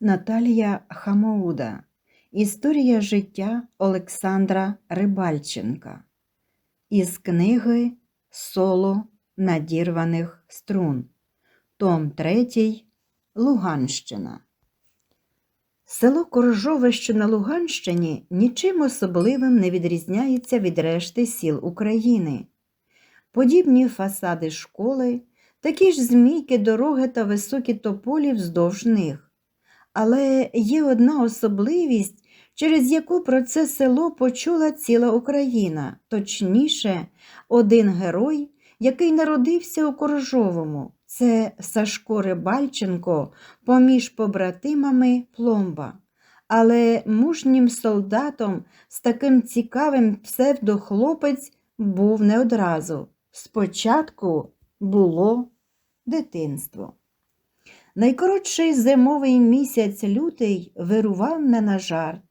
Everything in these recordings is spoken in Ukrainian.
Наталія Хамоуда. Історія життя Олександра Рибальченка. Із книги Соло надірваних струн. Том 3. Луганщина. Село Коржове, що на Луганщині, нічим особливим не відрізняється від решти сіл України. Подібні фасади школи, такі ж змійки, дороги та високі тополі вздовж них. Але є одна особливість, через яку про це село почула ціла Україна, точніше, один герой, який народився у Коржовому. Це Сашко Рибальченко, поміж побратимами Пломба. Але мужнім солдатом з таким цікавим псевдохлопець був не одразу. Спочатку було дитинство. Найкоротший зимовий місяць лютий вирував не на жарт.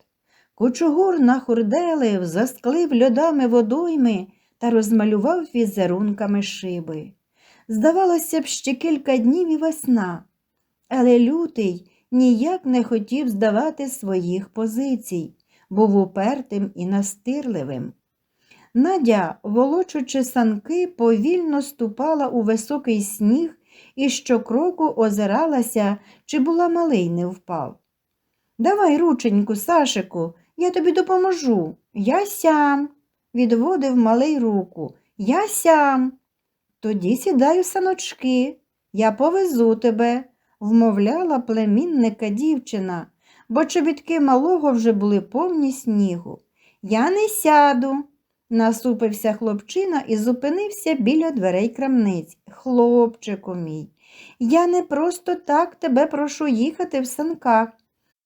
Кучугур нахурделив, засклив льодами водойми та розмалював візерунками шиби. Здавалося б, ще кілька днів і весна, але лютий ніяк не хотів здавати своїх позицій, був упертим і настирливим. Надя, волочучи санки, повільно ступала у високий сніг і щокроку озиралася, чи була малий не впав. Давай, рученьку, Сашику, я тобі допоможу. Я сям, відводив малий руку. Я сям. Тоді сідай у саночки, я повезу тебе, вмовляла племінника дівчина, бо чобітки малого вже були повні снігу. Я не сяду, насупився хлопчина і зупинився біля дверей крамниць. Хлопчику мій, я не просто так тебе прошу їхати в санках.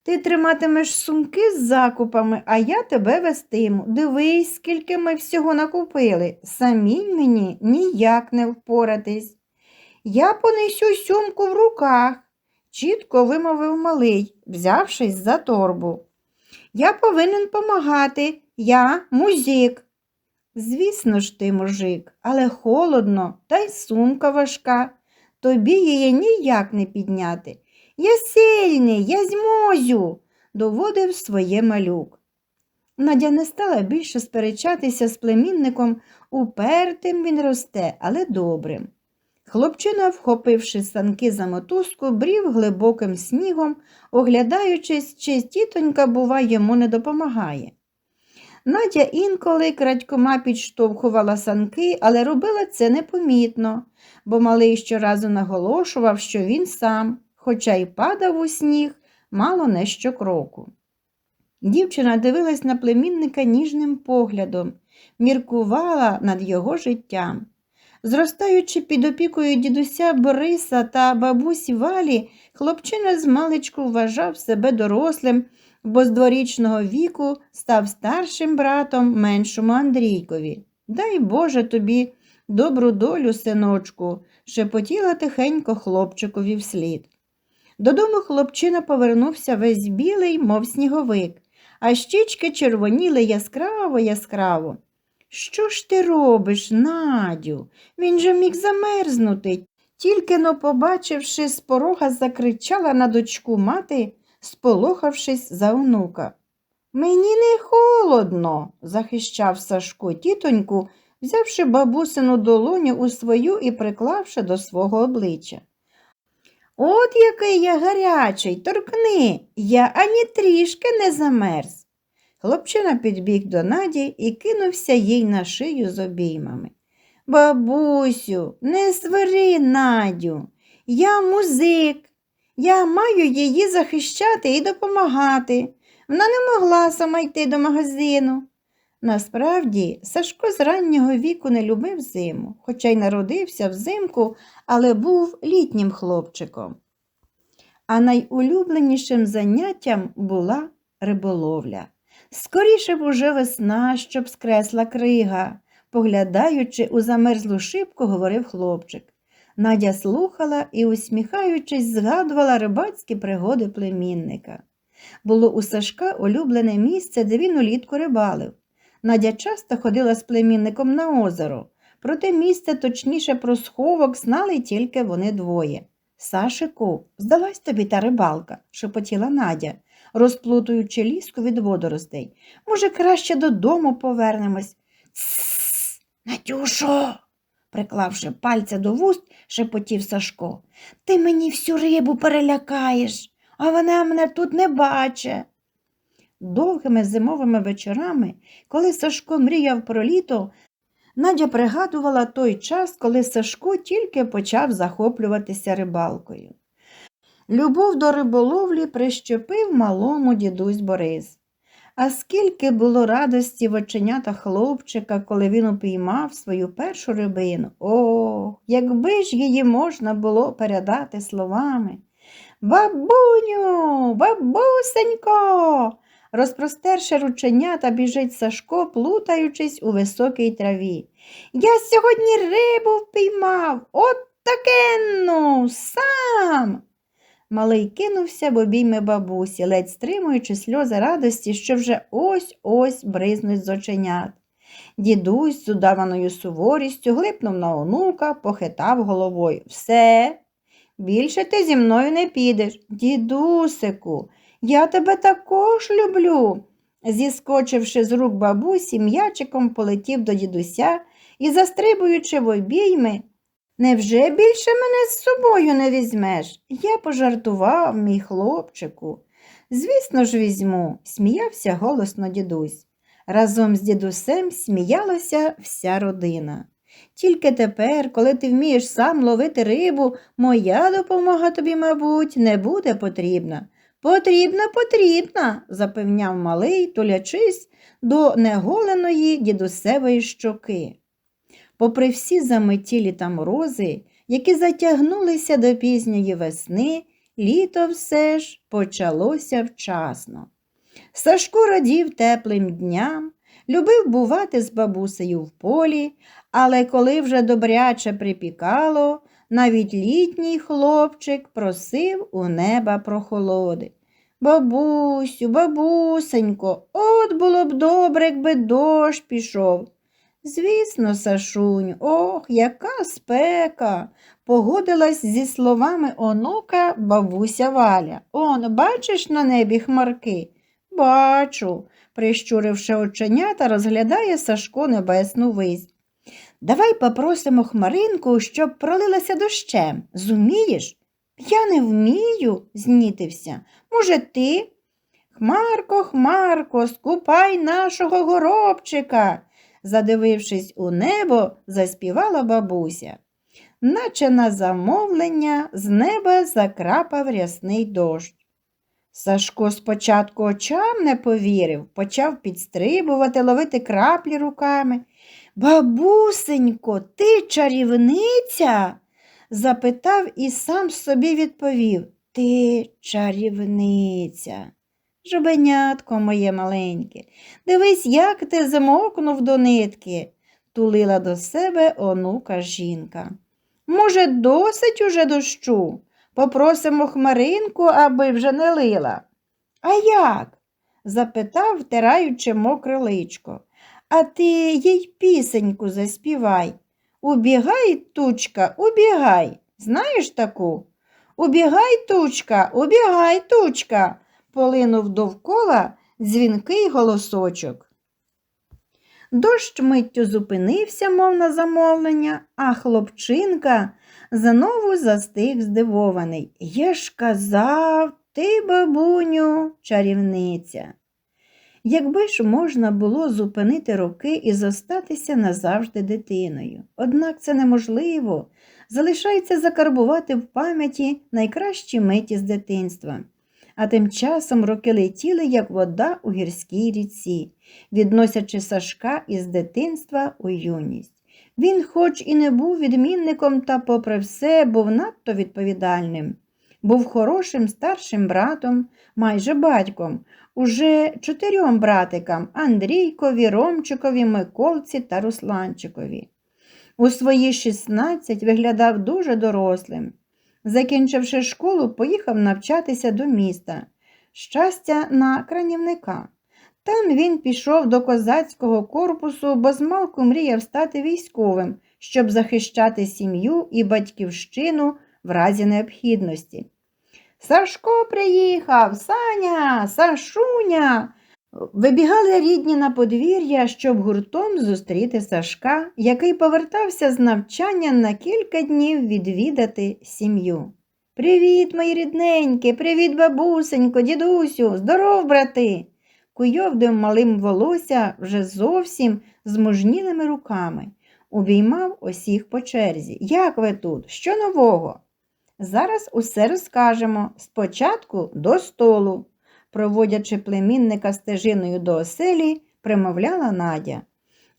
Ти триматимеш сумки з закупами, а я тебе вестиму. Дивись, скільки ми всього накупили. Самій мені ніяк не впоратись. Я понесу сумку в руках, чітко вимовив малий, взявшись за торбу. Я повинен помагати, я музик. Звісно ж ти, мужик, але холодно, та й сумка важка. Тобі її ніяк не підняти. Я сильний, я зможу, доводив своє малюк. Надя не стала більше сперечатися з племінником, упертим він росте, але добрим. Хлопчина, вхопивши санки за мотузку, брів глибоким снігом, оглядаючись, чи тітонька, бува, йому не допомагає. Надя інколи крадькома підштовхувала санки, але робила це непомітно, бо малий щоразу наголошував, що він сам, хоча й падав у сніг, мало не щокроку. Дівчина дивилась на племінника ніжним поглядом, міркувала над його життям. Зростаючи під опікою дідуся Бориса та бабусі Валі, хлопчина з маличку вважав себе дорослим, бо з дворічного віку став старшим братом меншому Андрійкові. Дай Боже тобі добру долю, синочку, шепотіла тихенько хлопчикові вслід. Додому хлопчина повернувся весь білий, мов сніговик, а щічки червоніли яскраво яскраво. Що ж ти робиш, Надю? Він же міг замерзнути. Тільки но, побачивши, з порога закричала на дочку мати, сполохавшись за онука. Мені не холодно, захищав Сашко тітоньку, взявши бабусину долоню у свою і приклавши до свого обличчя. От який я гарячий, торкни, я ані трішки не замерз. Хлопчина підбіг до Наді і кинувся їй на шию з обіймами. Бабусю, не свари Надю, я музик, я маю її захищати і допомагати. Вона не могла сама йти до магазину. Насправді, Сашко з раннього віку не любив зиму, хоча й народився взимку, але був літнім хлопчиком. А найулюбленішим заняттям була риболовля. Скоріше б уже весна, щоб скресла крига, поглядаючи у замерзлу шибку, говорив хлопчик. Надя слухала і, усміхаючись, згадувала рибацькі пригоди племінника. Було у Сашка улюблене місце, де він улітку рибалив. Надя часто ходила з племінником на озеро, проте місце, точніше про сховок, знали тільки вони двоє. Сашику, здалась тобі та рибалка, шепотіла Надя, розплутуючи ліску від водоростей. Може, краще додому повернемось. Надюшо, приклавши пальця до вуст, шепотів Сашко. Ти мені всю рибу перелякаєш, а вона мене тут не бачить. Довгими зимовими вечорами, коли Сашко мріяв про літо, Надя пригадувала той час, коли Сашко тільки почав захоплюватися рибалкою. Любов до риболовлі прищепив малому дідусь Борис. А скільки було радості в оченятах хлопчика, коли він упіймав свою першу рибину. О, якби ж її можна було передати словами. Бабуню, бабусенько. Розпростерши рученята, біжить Сашко, плутаючись у високій траві. Я сьогодні рибу впіймав, от такенну, сам. Малий кинувся в обійми бабусі, ледь стримуючи сльози радості, що вже ось-ось бризнуть з оченят. Дідусь з удаваною суворістю глипнув на онука, похитав головою. Все, більше ти зі мною не підеш. Дідусику, я тебе також люблю. Зіскочивши з рук бабусі, м'ячиком полетів до дідуся і, застрибуючи в обійми, Невже більше мене з собою не візьмеш? Я пожартував, мій хлопчику. Звісно ж, візьму, сміявся голосно дідусь. Разом з дідусем сміялася вся родина. Тільки тепер, коли ти вмієш сам ловити рибу, моя допомога тобі, мабуть, не буде потрібна. Потрібна, потрібна, запевняв малий, тулячись до неголеної дідусевої щоки. Попри всі заметілі та морози, які затягнулися до пізньої весни, літо все ж почалося вчасно. Сашко радів теплим дням, любив бувати з бабусею в полі, але коли вже добряче припікало, навіть літній хлопчик просив у неба прохолоди. Бабусю, бабусенько, от було б добре, якби дощ пішов. Звісно, Сашунь, ох, яка спека. Погодилась зі словами онука бабуся Валя. Он, бачиш на небі хмарки? Бачу, прищуривши оченята, розглядає Сашко небесну вись. Давай попросимо хмаринку, щоб пролилася дощем. Зумієш? Я не вмію, знітився. Може, ти? Хмарко, Хмарко, скупай нашого горобчика задивившись у небо, заспівала бабуся. Наче на замовлення з неба закрапав рясний дощ. Сашко спочатку очам не повірив, почав підстрибувати, ловити краплі руками. Бабусенько, ти чарівниця? запитав і сам собі відповів Ти чарівниця. Жубенятко моє маленьке, дивись, як ти замокнув до нитки, тулила до себе онука жінка. Може, досить уже дощу? Попросимо хмаринку, аби вже не лила. А як? запитав, втираючи мокре личко. А ти їй пісеньку заспівай. Убігай, тучка, убігай. Знаєш таку? Убігай, тучка, убігай, тучка полинув довкола дзвінкий голосочок. Дощ миттю зупинився, мов на замовлення, а хлопчинка знову застиг здивований. Я ж казав, ти, бабуню, чарівниця. Якби ж можна було зупинити роки і зостатися назавжди дитиною. Однак це неможливо, залишається закарбувати в пам'яті найкращі миті з дитинства а тим часом роки летіли, як вода у гірській ріці, відносячи Сашка із дитинства у юність. Він, хоч і не був відмінником, та, попри все, був надто відповідальним. Був хорошим старшим братом, майже батьком, уже чотирьом братикам Андрійкові, Ромчикові, Миколці та Русланчикові. У свої 16 виглядав дуже дорослим. Закінчивши школу, поїхав навчатися до міста. Щастя, на кранівника. Там він пішов до козацького корпусу, бо змалку мріяв стати військовим, щоб захищати сім'ю і батьківщину в разі необхідності. Сашко приїхав, Саня, Сашуня. Вибігали рідні на подвір'я, щоб гуртом зустріти Сашка, який повертався з навчання на кілька днів відвідати сім'ю. Привіт, мої рідненькі, привіт, бабусенько, дідусю, здоров, брати. Куйовдив малим волосся вже зовсім змужнілими руками. Обіймав усіх по черзі. Як ви тут? Що нового? Зараз усе розкажемо. Спочатку до столу. Проводячи племінника стежиною до оселі, примовляла Надя.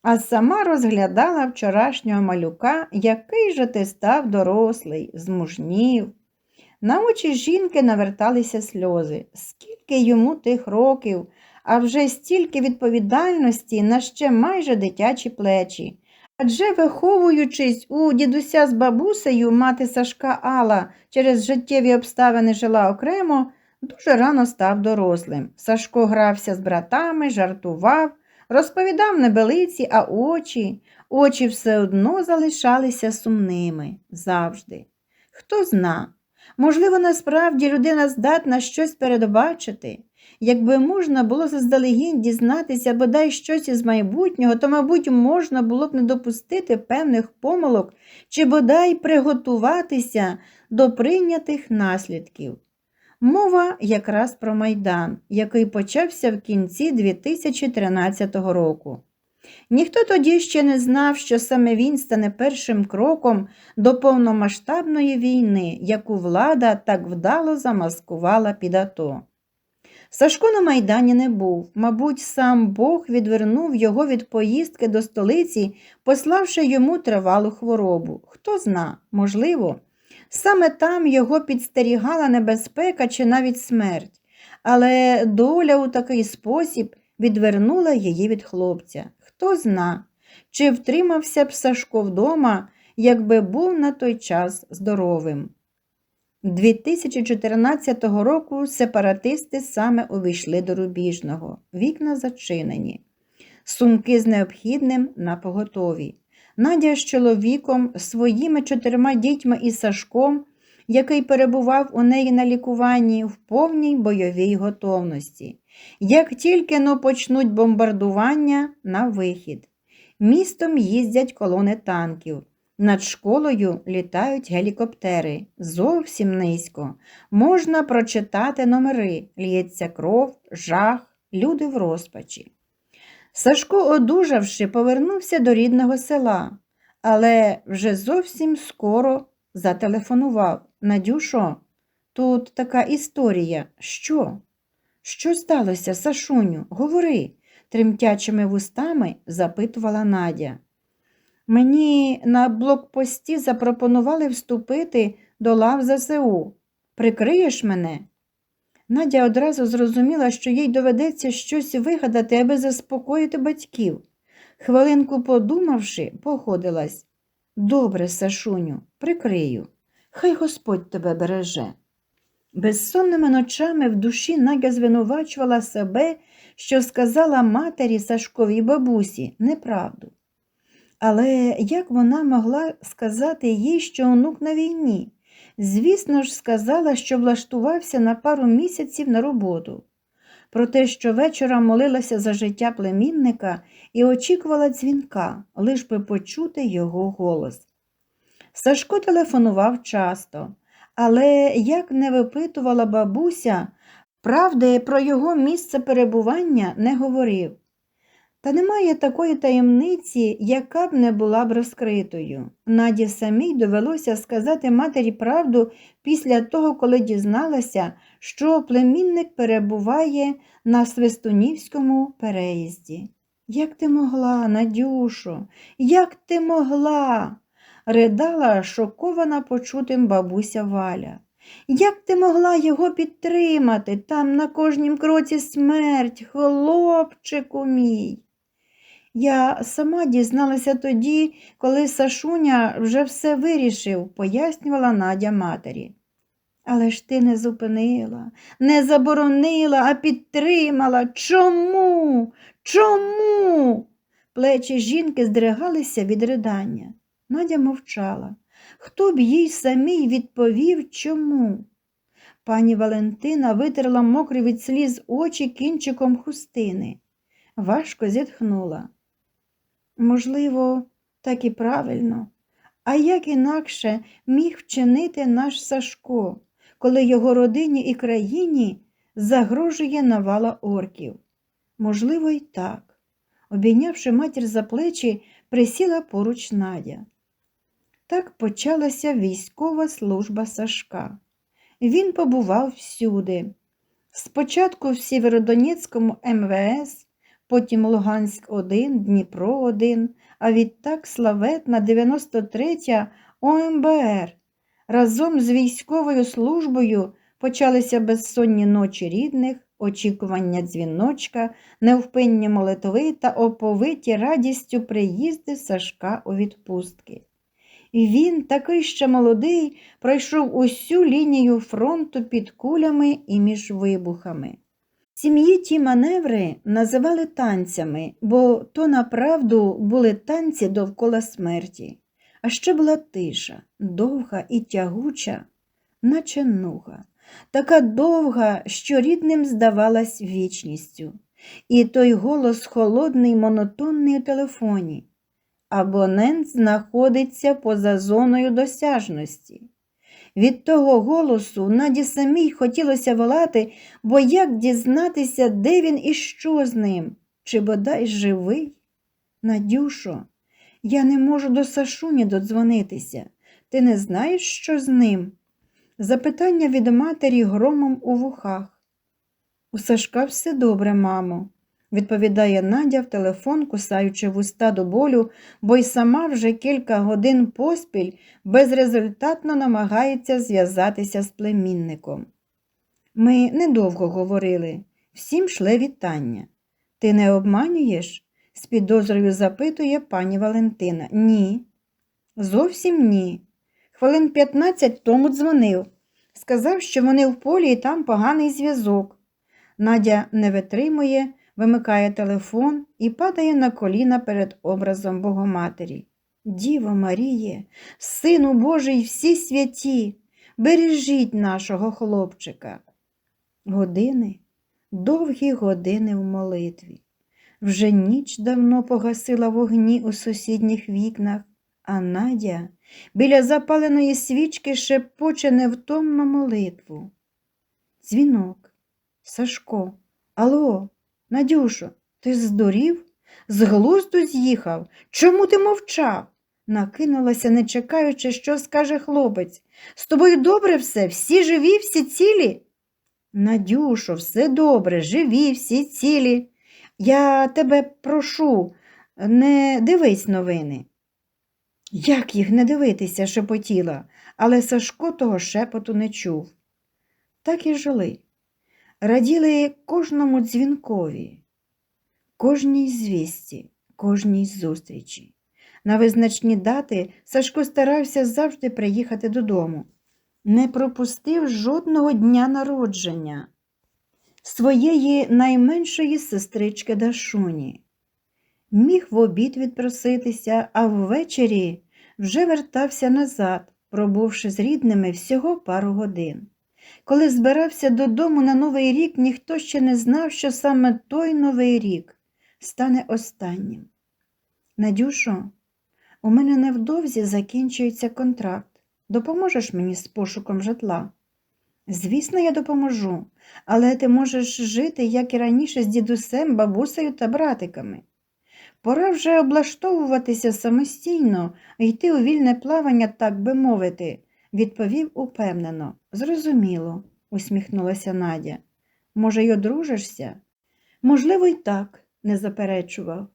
А сама розглядала вчорашнього малюка, який же ти став дорослий, змужнів. На очі жінки наверталися сльози. Скільки йому тих років, а вже стільки відповідальності на ще майже дитячі плечі. Адже, виховуючись у дідуся з бабусею, мати Сашка Алла через життєві обставини жила окремо, дуже рано став дорослим. Сашко грався з братами, жартував, розповідав небелиці, а очі, очі все одно залишалися сумними завжди. Хто зна, можливо, насправді людина здатна щось передбачити. Якби можна було заздалегідь дізнатися бодай щось із майбутнього, то, мабуть, можна було б не допустити певних помилок чи бодай приготуватися до прийнятих наслідків. Мова якраз про Майдан, який почався в кінці 2013 року. Ніхто тоді ще не знав, що саме він стане першим кроком до повномасштабної війни, яку влада так вдало замаскувала під АТО. Сашко на Майдані не був. Мабуть, сам Бог відвернув його від поїздки до столиці, пославши йому тривалу хворобу. Хто зна, можливо, саме там його підстерігала небезпека чи навіть смерть, але доля у такий спосіб відвернула її від хлопця. Хто зна, чи втримався б Сашко вдома, якби був на той час здоровим. 2014 року сепаратисти саме увійшли до Рубіжного, вікна зачинені, сумки з необхідним на поготові. Надя з чоловіком, своїми чотирма дітьми і Сашком, який перебував у неї на лікуванні в повній бойовій готовності. Як тільки но почнуть бомбардування на вихід. Містом їздять колони танків. Над школою літають гелікоптери. Зовсім низько. Можна прочитати номери. Лється кров, жах, люди в розпачі. Сашко, одужавши, повернувся до рідного села, але вже зовсім скоро зателефонував. Надюшо, тут така історія. Що? Що сталося, Сашуню? Говори, тремтячими вустами запитувала Надя. Мені на блокпості запропонували вступити до лав ЗСУ. Прикриєш мене? Надя одразу зрозуміла, що їй доведеться щось вигадати, аби заспокоїти батьків. Хвилинку подумавши, походилась. Добре, Сашуню, прикрию. Хай Господь тебе береже. Безсонними ночами в душі Надя звинувачувала себе, що сказала матері Сашковій бабусі неправду. Але як вона могла сказати їй, що онук на війні? Звісно ж, сказала, що влаштувався на пару місяців на роботу. Про те, що вечора молилася за життя племінника і очікувала дзвінка, лиш би почути його голос. Сашко телефонував часто, але як не випитувала бабуся, правди про його місце перебування не говорив. Та немає такої таємниці, яка б не була б розкритою. Наді самій довелося сказати матері правду після того, коли дізналася, що племінник перебуває на Свистунівському переїзді. Як ти могла, Надюшо, як ти могла? ридала шокована почутим бабуся Валя. Як ти могла його підтримати? Там на кожнім кроці смерть, хлопчику мій. Я сама дізналася тоді, коли Сашуня вже все вирішив, пояснювала Надя матері. Але ж ти не зупинила, не заборонила, а підтримала. Чому? Чому? Плечі жінки здригалися від ридання. Надя мовчала. хто б їй самій відповів чому? Пані Валентина витерла мокрі від сліз очі кінчиком хустини. Важко зітхнула. Можливо, так і правильно. А як інакше міг вчинити наш Сашко, коли його родині і країні загрожує навала орків? Можливо, й так. Обійнявши матір за плечі, присіла поруч Надя. Так почалася військова служба Сашка. Він побував всюди. Спочатку в Сєвєродонецькому МВС, потім Луганськ-1, Дніпро-1, а відтак славетна 93-я ОМБР. Разом з військовою службою почалися безсонні ночі рідних, очікування дзвіночка, невпинні молитви та оповиті радістю приїзди Сашка у відпустки. І він, такий ще молодий, пройшов усю лінію фронту під кулями і між вибухами. Сім'ї ті маневри називали танцями, бо то направду були танці довкола смерті. А ще була тиша, довга і тягуча, наче нуга, така довга, що рідним здавалась вічністю. І той голос холодний, монотонний у телефоні. Абонент знаходиться поза зоною досяжності. Від того голосу Наді самій хотілося волати, бо як дізнатися, де він і що з ним, чи бодай живий? Надюшо, я не можу до Сашуні додзвонитися. Ти не знаєш, що з ним? Запитання від матері громом у вухах. У Сашка все добре, мамо, відповідає Надя в телефон, кусаючи вуста до болю, бо й сама вже кілька годин поспіль безрезультатно намагається зв'язатися з племінником. Ми недовго говорили, всім шле вітання. Ти не обманюєш? з підозрою запитує пані Валентина. Ні. Зовсім ні. Хвилин 15 тому дзвонив. Сказав, що вони в полі і там поганий зв'язок. Надя не витримує, вимикає телефон і падає на коліна перед образом Богоматері. Діво Маріє, Сину Божий, всі святі, бережіть нашого хлопчика. Години, довгі години в молитві. Вже ніч давно погасила вогні у сусідніх вікнах, а Надя біля запаленої свічки шепоче невтомну молитву. Дзвінок, Сашко, алло, Надюшо, ти здурів? З глузду з'їхав? Чому ти мовчав? Накинулася, не чекаючи, що скаже хлопець. З тобою добре все, всі живі, всі цілі? Надюшо, все добре, живі, всі цілі. Я тебе прошу, не дивись новини. Як їх не дивитися, шепотіла, але Сашко того шепоту не чув. Так і жили. Раділи кожному дзвінкові, кожній звісті, кожній зустрічі. На визначні дати Сашко старався завжди приїхати додому. Не пропустив жодного дня народження своєї найменшої сестрички Дашуні. Міг в обід відпроситися, а ввечері вже вертався назад, пробувши з рідними всього пару годин. Коли збирався додому на Новий рік, ніхто ще не знав, що саме той Новий рік стане останнім. Надюшо, у мене невдовзі закінчується контракт. Допоможеш мені з пошуком житла? Звісно, я допоможу, але ти можеш жити, як і раніше, з дідусем, бабусею та братиками. Пора вже облаштовуватися самостійно йти у вільне плавання, так би мовити, відповів упевнено. Зрозуміло, усміхнулася Надя. Може, й одружишся? Можливо, й так, не заперечував.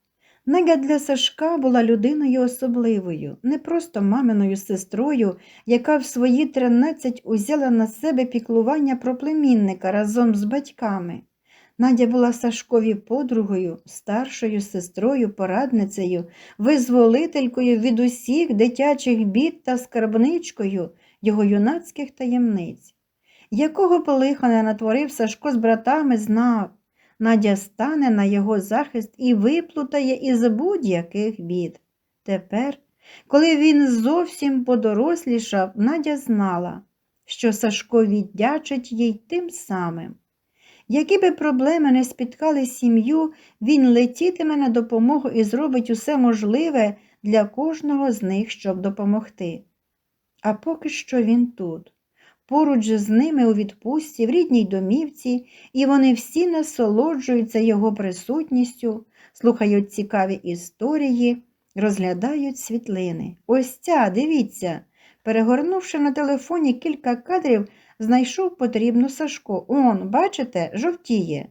Надя для Сашка була людиною особливою, не просто маминою сестрою, яка в свої тринадцять узяла на себе піклування про племінника разом з батьками. Надя була Сашкові подругою, старшою сестрою, порадницею, визволителькою від усіх дитячих бід та скарбничкою його юнацьких таємниць. Якого б лиха не натворив Сашко з братами, знав. Надя стане на його захист і виплутає із будь-яких бід. Тепер, Коли він зовсім подорослішав, Надя знала, що Сашко віддячить їй тим самим. Які би проблеми не спіткали сім'ю, він летітиме на допомогу і зробить усе можливе для кожного з них, щоб допомогти. А поки що він тут, поруч з ними у відпустці, в рідній домівці, і вони всі насолоджуються його присутністю, слухають цікаві історії, розглядають світлини. Ось ця, дивіться, перегорнувши на телефоні кілька кадрів, знайшов потрібну Сашко. Он, бачите, жовтіє.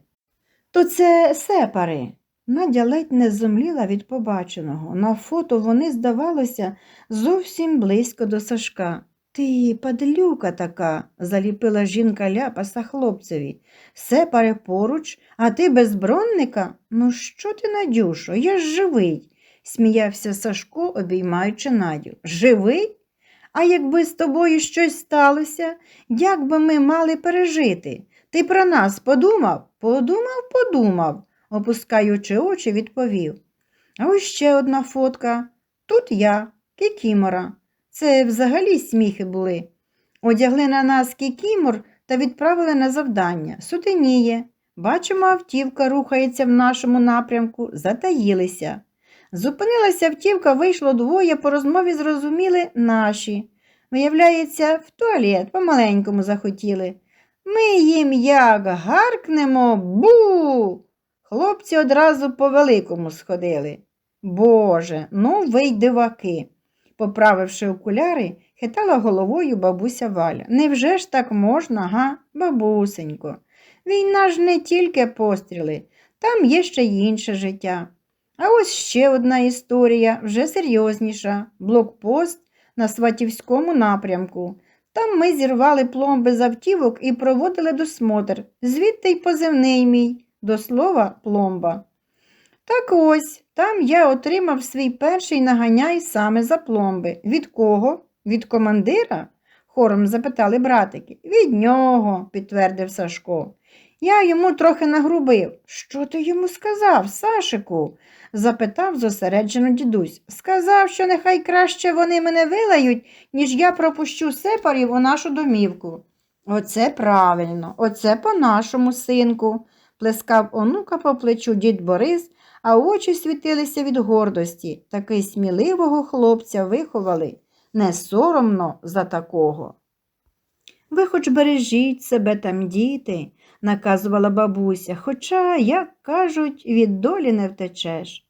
То це сепари. Надя ледь не зомліла від побаченого. На фото вони, здавалося, зовсім близько до Сашка. Ти, падлюка така, заліпила жінка ляпаса хлопцеві. Сепари поруч, а ти без бронника? Ну що ти, Надюшо, я ж живий, сміявся Сашко, обіймаючи Надю. Живий? А якби з тобою щось сталося, як би ми мали пережити? Ти про нас подумав? Подумав, подумав, опускаючи очі, відповів. А ось ще одна фотка. Тут я, Кікімора. Це взагалі сміхи були. Одягли на нас кікімор та відправили на завдання. Сутеніє. Бачимо, автівка рухається в нашому напрямку, затаїлися. Зупинилася автівка, вийшло двоє, по розмові зрозуміли наші. Виявляється, в туалет помаленькому захотіли. Ми їм як гаркнемо бу. Хлопці одразу по великому сходили. Боже, ну ви й диваки. Поправивши окуляри, хитала головою бабуся Валя. Невже ж так можна, га, бабусенько? Війна ж не тільки постріли, там є ще й інше життя. А ось ще одна історія, вже серйозніша блокпост на Сватівському напрямку. Там ми зірвали пломби з автівок і проводили досмотр, звідти й позивний мій, до слова, пломба. Так ось, там я отримав свій перший наганяй саме за пломби. Від кого? Від командира? хором запитали братики. Від нього, підтвердив Сашко. Я йому трохи нагрубив. Що ти йому сказав, Сашику? запитав зосереджено дідусь. Сказав, що нехай краще вони мене вилають, ніж я пропущу сепарів у нашу домівку. Оце правильно, оце по-нашому, синку, плескав онука по плечу дід Борис, а очі світилися від гордості. Таки сміливого хлопця виховали. Не соромно за такого. Ви хоч бережіть себе там, діти, наказувала бабуся, хоча, як кажуть, від долі не втечеш.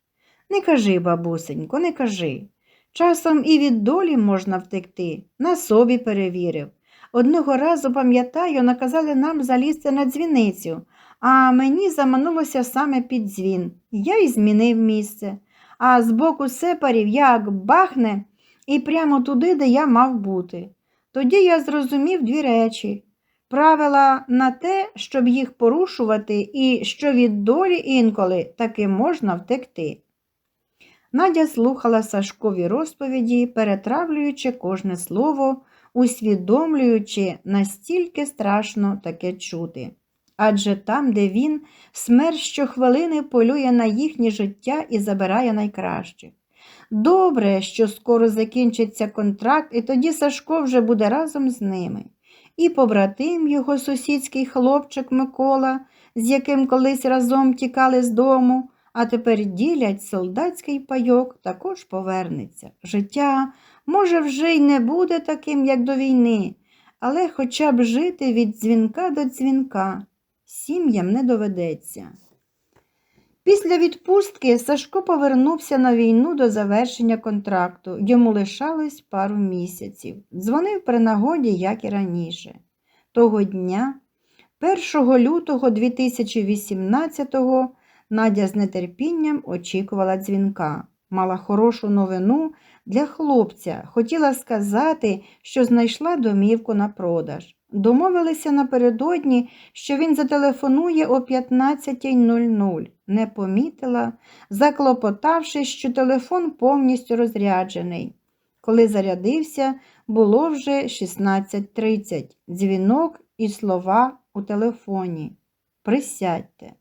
Не кажи, бабусенько, не кажи. Часом і від долі можна втекти, на собі перевірив. Одного разу, пам'ятаю, наказали нам залізти на дзвіницю, а мені заманулося саме під дзвін. Я й змінив місце. А з боку сепарів як бахне і прямо туди, де я мав бути. Тоді я зрозумів дві речі правила на те, щоб їх порушувати, і що від долі інколи таки можна втекти. Надя слухала Сашкові розповіді, перетравлюючи кожне слово, усвідомлюючи, настільки страшно таке чути. Адже там, де він, смерть щохвилини полює на їхнє життя і забирає найкраще. Добре, що скоро закінчиться контракт, і тоді Сашко вже буде разом з ними. І побратим його сусідський хлопчик Микола, з яким колись разом тікали з дому, а тепер ділять солдатський пайок, також повернеться. Життя, може, вже й не буде таким, як до війни, але хоча б жити від дзвінка до дзвінка сім'ям не доведеться. Після відпустки Сашко повернувся на війну до завершення контракту. Йому лишалось пару місяців. Дзвонив при нагоді, як і раніше. Того дня, 1 лютого 2018-го, Надя з нетерпінням очікувала дзвінка. Мала хорошу новину для хлопця. Хотіла сказати, що знайшла домівку на продаж. Домовилися напередодні, що він зателефонує о 15.00. Не помітила, заклопотавши, що телефон повністю розряджений. Коли зарядився, було вже 16.30. Дзвінок і слова у телефоні. Присядьте.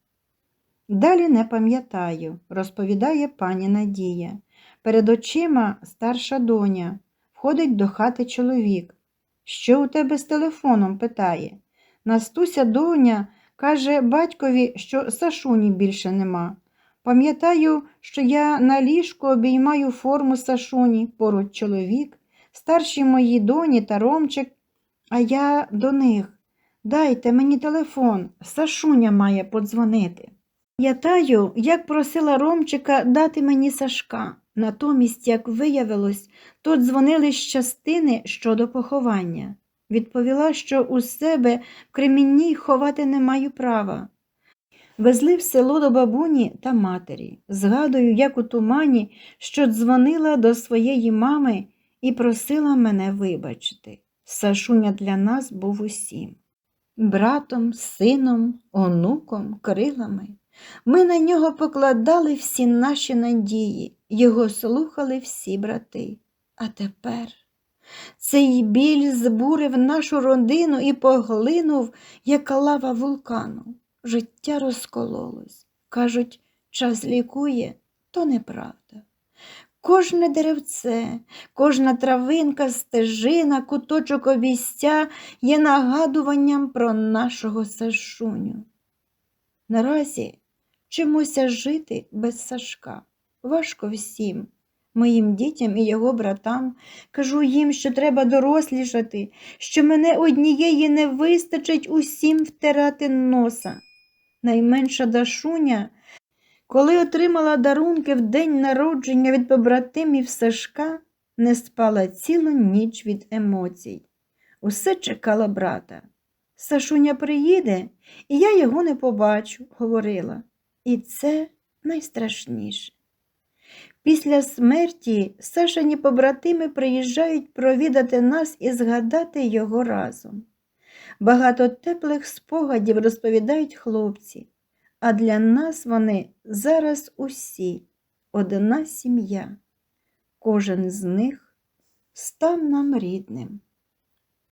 Далі не пам'ятаю, розповідає пані Надія. Перед очима старша доня. Входить до хати чоловік. Що у тебе з телефоном? питає. Настуся доня каже батькові, що Сашуні більше нема. Пам'ятаю, що я на ліжку обіймаю форму Сашуні, поруч чоловік, старші мої доні та Ромчик, а я до них. Дайте мені телефон, Сашуня має подзвонити. Пам'ятаю, як просила Ромчика дати мені Сашка. Натомість, як виявилось, то дзвонили з частини щодо поховання. Відповіла, що у себе в Кремінній ховати не маю права. Везли в село до бабуні та матері. Згадую, як у тумані, що дзвонила до своєї мами і просила мене вибачити. Сашуня для нас був усім. Братом, сином, онуком, крилами. Ми на нього покладали всі наші надії, його слухали всі брати. А тепер цей біль збурив нашу родину і поглинув, як лава вулкану. Життя розкололось. Кажуть, час лікує, то неправда. Кожне деревце, кожна травинка, стежина, куточок обійстя є нагадуванням про нашого Сашуню. Наразі вчимося жити без Сашка. Важко всім, моїм дітям і його братам. Кажу їм, що треба дорослішати, що мене однієї не вистачить усім втирати носа. Найменша Дашуня, коли отримала дарунки в день народження від побратимів Сашка, не спала цілу ніч від емоцій. Усе чекала брата. Сашуня приїде, і я його не побачу, говорила. І це найстрашніше. Після смерті Сашині побратими приїжджають провідати нас і згадати його разом. Багато теплих спогадів розповідають хлопці, а для нас вони зараз усі одна сім'я. Кожен з них став нам рідним.